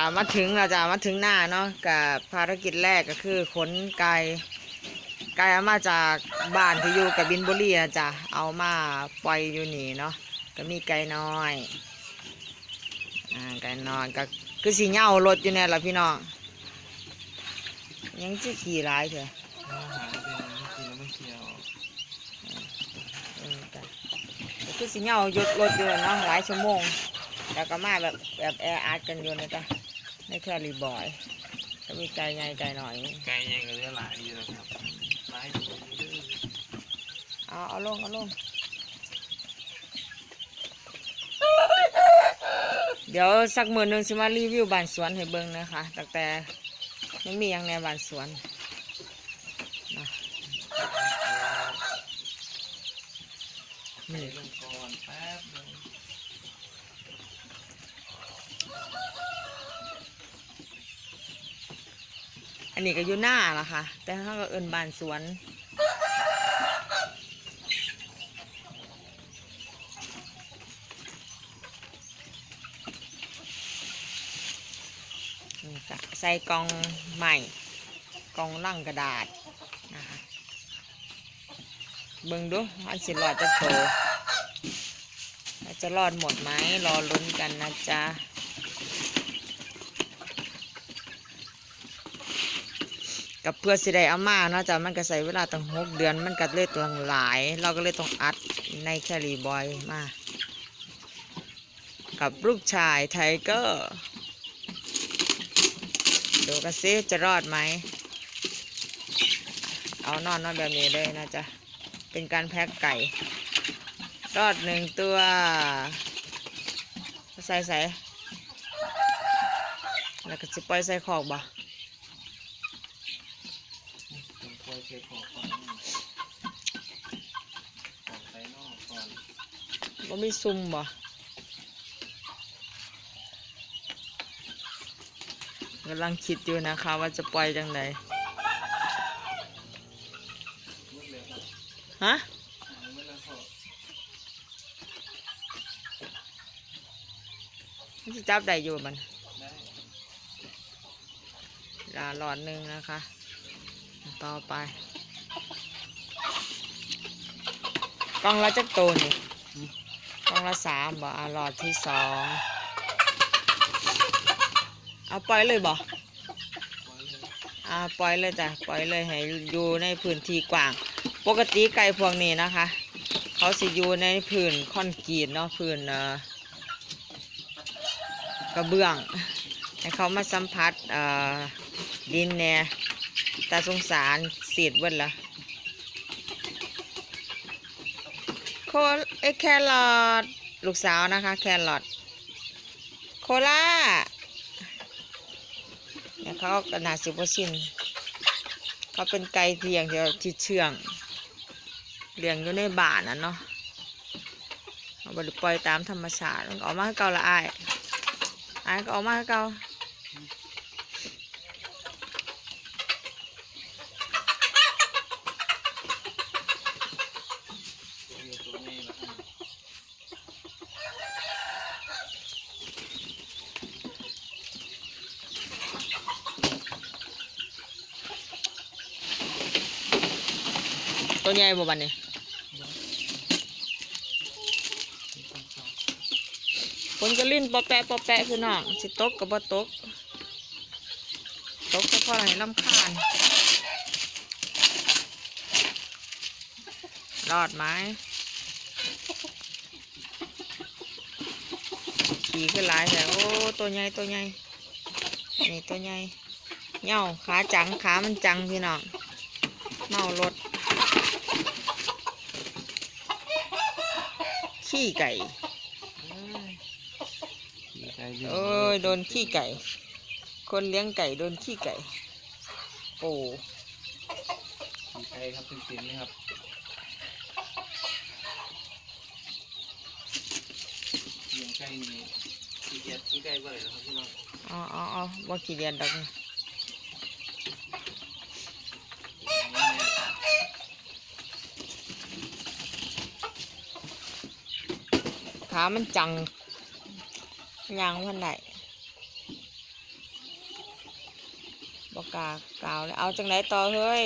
จ้ามาถึงเราจะมาถึงหน้าเนาะกับภารกิจแรกก็คือขนไก่ไก่เอามาจากบ้านที่อยู่กับบินบุรีอะจ้ะเอามาปล่อยอยู่นี่เนาะก็มีไก่น้อยอ่าไก่น้อยก็คือสีเหย้ารถอยู่เนี่ยละพี่น้องยังจะขี่ร้ายเถอะอาหารเป็นกินแล้วไม่เคี้ยวเออจ้ะก็คือสีเหย้ายดรถอยู่เนาะหลายชั่วโมงแล้วก็มาแบบแบบแออัดกันอยู่นะจ๊ะ ไม่แค่รีบอยก็มีไก่ใหญ่ไก่หน้อย ไก่ยังก็เรือหลายอยู่นะครับหลายอยู่เด้อเอาเอาลงเอาลงเดี๋ยวสักมือหนึ่งสิมารีวิวบ้านสวนให้เบิ่งนะคะตั้งแต่ยังมีอย่างในบ้านสวนนี่ลงก่อนแป๊บหนึง อันนี้ก็อยู่หน้าละค่ะ แต่เขาก็เอินบ้านสวนใส่กล่องใหม่กล่องลังกระดาษนะคะเบิ่งดูอันสิรอดจะโตจะรอดหมดไหมรอลุ้นกันนะจ๊ะ กับเพื่อสิได้เอามาเนาะจ้ะมันก็ใส่เวลาตั้งหกเดือนมันก็เลยต้องหลาย เราก็เลยต้องอัดในแคลรีบอยมา กับลูกชายไทเกอร์ดูกันซิจะรอดไหม เอานอนนอนแบบนี้เลยนะจ๊ะ เป็นการแพ็กไก่ รอดหนึ่งตัว ใส่ใส่แล้วก็จะปล่อยใส่ขอกบ่ ผมคอย เช็คของก่อนของใส่นอกก่อนบ่มีซุ่มบ่กำลังคิดอยู่นะคะว่าจะปล่อยจังไดมืดเลยครับฮะ มืดแล้วพอมันจะจับได้อยู่บ่มันได้ ลาหลอดหนึ่งนะคะ ต่อไปกล่องละจักโตวนี่กล่องละสามบ่อะหลอดที่สองเอาปล่อยเลยบ่เอ่าปล่อยเลยจ้ะปล่อยเลยให้อยู่ในพื้นที่กว้าง ปกติไก่พวกนี้นะคะ เขาสิอยู่ในพื้นคอนกรีตเนาะพื้นเอ่อกระเบื้องให้เขามาสัมผัสเอ่อดินเนี่ แต่สงสารเสียดเบิดละโคเอแครอทลูกสาวนะคะ แครอทโคล่าเนี่ยเขากระนาดสิบเปอร์เซ็นเขาเป็นไก่เลี้ยงเดียวที่เชื่องเลี้ยงอยู่ในบ้านนะเนาะเอาบริปล่อยตามธรรมชาติออกมาให้เก่าละอายอายก็ออกมาให้เก่า ตัวนี้ตัวนี้แล้วกัน ตัวใหญ่บ่บันนี้คนก็ลิ้นปอแปะปอแปะคือน้องสิตกกับบ่ตก ตกก็พอให้ลำคาญรอดไหมขี่ขึ้นหลายแต่โอ้ตัวใหญ่ตัวใหญ่นี่ตัวใหญ่เหย่าขาจังขามันจังพี่น้องเมารถ ขี้ไก่ขี่ไก่เลี้งเอ้ยโดนขี้ไก่ คนเลี้ยงไก่โดนขี้ไก่ โอ้ขี่ไก่ครับเต็มๆเลยครับเลี้ยงไก่นี่ขี่เกียจขี่ไก่บ่ได้แล้วครับพี่น้องเอาเอาเอาว่าขี้เดียนดอก ขามันจังยางพันไหนบอกกากล่าวเลยเอาจังไหนต่อเฮ้ย